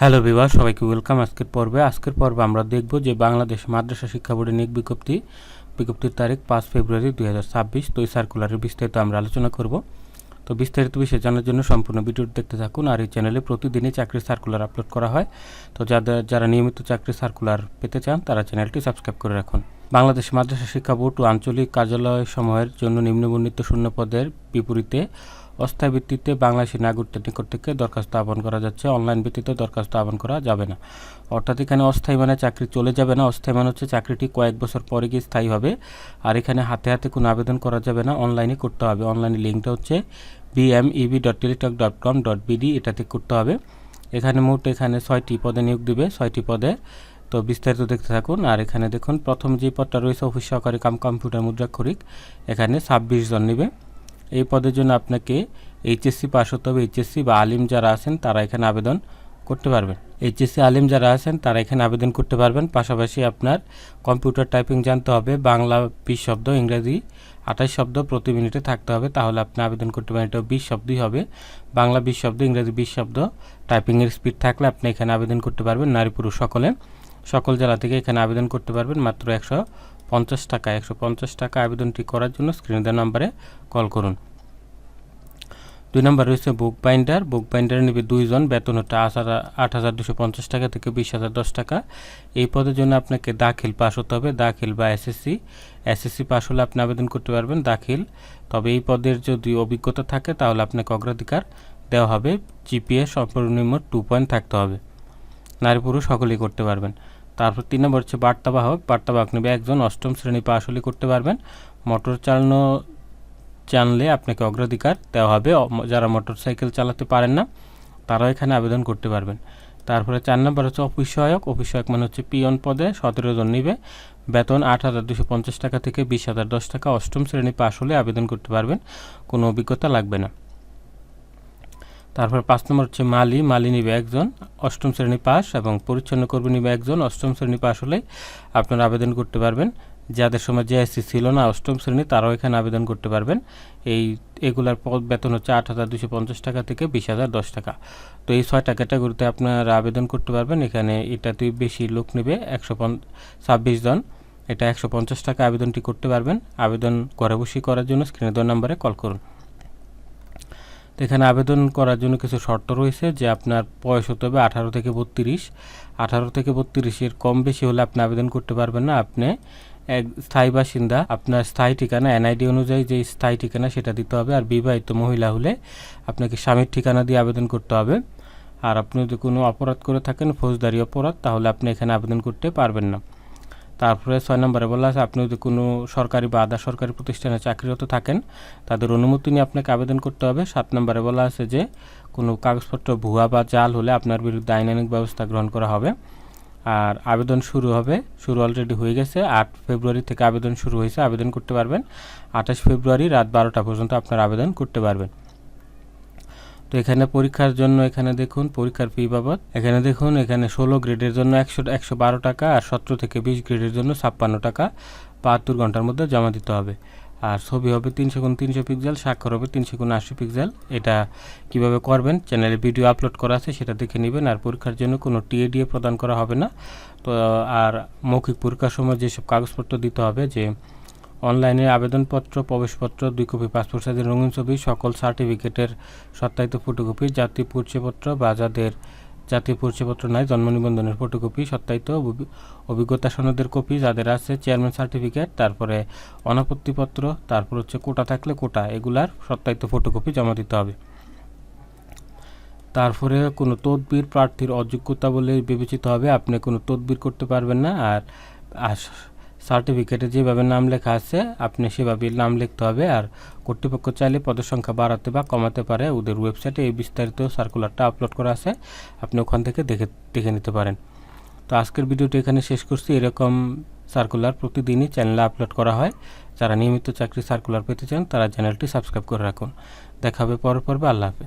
Hello বিভার সবাইকে welcome. আজকের পর্বে আজকের পর্বে আমরা দেখব যে বাংলাদেশ মাদ্রাসা শিক্ষা বোর্ডের নিয়োগ বিজ্ঞপ্তি বিজ্ঞপ্তির তারিখ পাঁচ ফেব্রুয়ারি দুই হাজার ছাব্বিশ। তো এই সার্কুলারের বিস্তারিত আমরা আলোচনা করব। তো বিস্তারিত বিষয়ে জানার জন্য সম্পূর্ণ ভিডিওটি দেখতে থাকুন। আর এই চ্যানেলে প্রতিদিনই চাকরির সার্কুলার আপলোড করা হয়। তো যাদের যারা নিয়মিত চাকরির সার্কুলার পেতে চান, তারা চ্যানেলটি সাবস্ক্রাইব করে রাখুন। বাংলাদেশ মাদ্রাসা শিক্ষা বোর্ড ও আঞ্চলিক কার্যালয় সমূহের জন্য নিম্নবর্ণিত শূন্য পদের বিপরীতে অস্থায়ী ভিত্তিতে বাংলাদেশি নাগরিকদের নিকট থেকে দরখাস্ত আহ্বান করা যাচ্ছে। অনলাইন ভিত্তিতে দরখাস্ত আহ্বান করা যাবে না। অর্থাৎ এখানে অস্থায়ী মানে চাকরি চলে যাবে না। অস্থায়ী মানে হচ্ছে চাকরিটি কয়েক বছর পরে গিয়ে স্থায়ী হবে আর এখানে হাতে হাতে কোনো আবেদন করা যাবে না। অনলাইনে করতে হবে। অনলাইনে লিঙ্কটা হচ্ছে BMEB dot Teletalk dot com dot BD এটাতে করতে হবে। এখানে মোট এখানে ছয়টি পদে নিয়োগ দিবে। ছয়টি পদে তো বিস্তারিত দেখতে থাকুন। আর এখানে দেখুন, প্রথম যে পদটা রয়েছে, অফিস সহকারী কাম কম্পিউটার মুদ্রাক্ষরিক। এখানে ছাব্বিশ জন নেবে। এই পদের জন্য আপনাকে এইচএসসি পাস হতে হবে। এইচএসসি বা আলিম যারা আছেন, তারা এখানে আবেদন করতে পারবেন। এইচএসসি আলিম যারা আছেন, তারা এখানে আবেদন করতে পারবেন। পাশাপাশি আপনার কম্পিউটার টাইপিং জানতে হবে। বাংলা বিশ শব্দ, ইংরেজি আঠাশ শব্দ প্রতি মিনিটে থাকতে হবে। তাহলে আপনি আবেদন করতে পারেন। এটা বিশ শব্দই হবে। বাংলা বিশ শব্দ, ইংরেজি বিশ শব্দ। টাইপিংয়ের স্পিড থাকলে আপনি এখানে আবেদন করতে পারবেন, নারী পুরুষ সকলে। সকল জেলা থেকে এখানে আবেদন করতে পারবেন মাত্র একশো পঞ্চাশ টাকা। একশো পঞ্চাশ টাকা আবেদনটি করার জন্য স্ক্রিনে দেওয়া নাম্বারে কল করুন। দুই নম্বর রয়েছে বুক বাইন্ডার বুক বাইন্ডারে নেবে দুইজন বেতন হচ্ছে আট হাজার দুশো পঞ্চাশ টাকা থেকে বিশ হাজার দশ টাকা। এই পদের জন্য আপনাকে দাখিল পাস হতে হবে। দাখিল বা এসএসসি এসএসসি পাস হলে আপনি আবেদন করতে পারবেন দাখিল। তবে এই পদের যদি অভিজ্ঞতা থাকে তাহলে আপনাকে অগ্রাধিকার দেওয়া হবে। জিপিএ সর্বনিম্ন টু পয়েন্ট থাকতে হবে। নারী পুরুষ সকলেই করতে পারবেন। তারপর তিন নম্বর হচ্ছে বার্তাবাহক। বার্তাবাহক নেবে একজন অষ্টম শ্রেণি পাশ হলে করতে পারবেন। মোটর চালানো জানলে আপনাকে অগ্রাধিকার দেওয়া হবে। যারা মোটর সাইকেল চালাতে পারেন না, তারাও এখানে আবেদন করতে পারবেন। তারপরে চার নম্বর হচ্ছে অফিস সহায়ক অফিস সহায়ক মানে হচ্ছে পিয়ন পদে সতেরো জন নিবে। বেতন আট হাজার দুশো পঞ্চাশ টাকা থেকে বিশ হাজার দশ টাকা অষ্টম শ্রেণি পাশ হলে আবেদন করতে পারবেন। কোনো অভিজ্ঞতা লাগবে না। তারপর পাঁচ নম্বর হচ্ছে মালি। মালি নিবে একজন, অষ্টম শ্রেণি পাস এবং পরিচ্ছন্ন কর্মী নিবে একজন। অষ্টম শ্রেণি পাস হলে আপনারা আবেদন করতে পারবেন। যাদের সময় জেএসসি ছিল না, অষ্টম শ্রেণি, তারাও এখানে আবেদন করতে পারবেন। এই, এগুলার পদ বেতন হচ্ছে আট হাজার দুশো পঞ্চাশ টাকা থেকে বিশ হাজার দশ টাকা। তো এই ছয়টা ক্যাটাগরিতে আপনারা আবেদন করতে পারবেন। এখানে এটাতে বেশি লোক নেবে একশো ছাব্বিশ জন। এটা একশো পঞ্চাশ টাকা আবেদনটি করতে পারবেন। আবেদন ঘরে বসে করার জন্য স্ক্রিনে দেওয়ার নাম্বারে কল করুন। তো এখানে আবেদন করার জন্য কিছু শর্ত রয়েছে যে আপনার বয়স হতে হবে আঠারো থেকে বত্রিশ। আঠারো থেকে বত্রিশের কম বেশি হলে আপনি আবেদন করতে পারবেন না। আপনি এক স্থায়ী বাসিন্দা, আপনার স্থায়ী ঠিকানা, এনআইডি অনুযায়ী যে স্থায়ী ঠিকানা সেটা দিতে হবে আর বিবাহিত মহিলা হলে আপনাকে স্বামীর ঠিকানা দিয়ে আবেদন করতে হবে। আর আপনি যদি কোনো অপরাধ করে থাকেন, ফৌজদারি অপরাধ, তাহলে আপনি এখানে আবেদন করতে পারবেন না। তারপরে ছয় নম্বরে বলা আছে আপনি যদি কোনো সরকারি বা আধা সরকারি প্রতিষ্ঠানে চাকরিরত থাকেন, তাদের অনুমতি নিয়ে আপনাকে আবেদন করতে হবে। সাত নম্বরে বলা আছে যে, কোনো কাগজপত্র, ভুয়া বা জাল হলে আপনার বিরুদ্ধে আইনানিক ব্যবস্থা গ্রহণ করা হবে। আর আবেদন শুরু হবে, শুরু অলরেডি হয়ে গেছে। আট ফেব্রুয়ারি থেকে আবেদন শুরু হয়েছে, আবেদন করতে পারবেন। আঠাশ ফেব্রুয়ারি রাত বারোটা পর্যন্ত আপনার আবেদন করতে পারবেন। তো এখানে পরীক্ষার জন্য এখানে দেখুন, পরীক্ষার ফি বাবদ। এখানে দেখুন, এখানে ষোলো গ্রেডের জন্য একশো একশো বারো টাকা আর সতেরো থেকে বিশ গ্রেডের জন্য ছাপ্পান্ন টাকা বাহাত্তর ঘণ্টার মধ্যে জমা দিতে হবে। আর ছবি হবে তিনশো গুণ তিনশো পিক্সেল স্বাক্ষর হবে তিনশো গুণ আশি পিক্সেল এটা কীভাবে করবেন? চ্যানেলে ভিডিও আপলোড করা আছে, সেটা দেখে নেবেন। আর পরীক্ষার জন্য কোনো টিএডিএ প্রদান করা হবে না। তো, আর মৌখিক পরীক্ষার সময় যেসব কাগজপত্র দিতে হবে, যে অনলাইনে আবেদনপত্র, প্রবেশপত্র, দুই কপি পাসপোর্ট সাইজের রঙিন ছবি, সকল সার্টিফিকেটের সত্যায়িত ফটোকপি, জাতীয় পরিচয়পত্র বা যাদের জাতীয় পরিচয়পত্র নাই, জন্ম নিবন্ধনের ফটোকপি, সত্যায়িত অভিজ্ঞতা সনদের কপি, যাদের আছে চেয়ারম্যান সার্টিফিকেট, তারপরে অনাপত্তিপত্র, তারপর হচ্ছে কোটা থাকলে কোটা, এগুলার সত্যায়িত ফটোকপি জমা দিতে হবে। তারপরে কোনো তদবির প্রার্থীর অযোগ্যতা বলে বিবেচিত হবে, আপনি কোনো তদবির করতে পারবেন না, আর সার্টিফিকেটে যেভাবে নাম লেখা আছে, আপনি সেভাবে নাম লিখতে হবে। আর কর্তৃপক্ষ চাইলে পদের সংখ্যা বাড়াতে বা কমাতে পারে। ওদের ওয়েবসাইটে এই বিস্তারিত সার্কুলারটা আপলোড করা আছে। আপনি ওখান থেকে দেখে দেখে নিতে পারেন। তো আজকের ভিডিওটি এখানে শেষ করছি। এরকম সার্কুলার প্রতিদিনই চ্যানেলে আপলোড করা হয়। যারা নিয়মিত চাকরি সার্কুলার পেতে চান, তারা চ্যানেলটি সাবস্ক্রাইব করে রাখুন। দেখা হবে পরের পর্বে। আল্লাহ হাফেজ।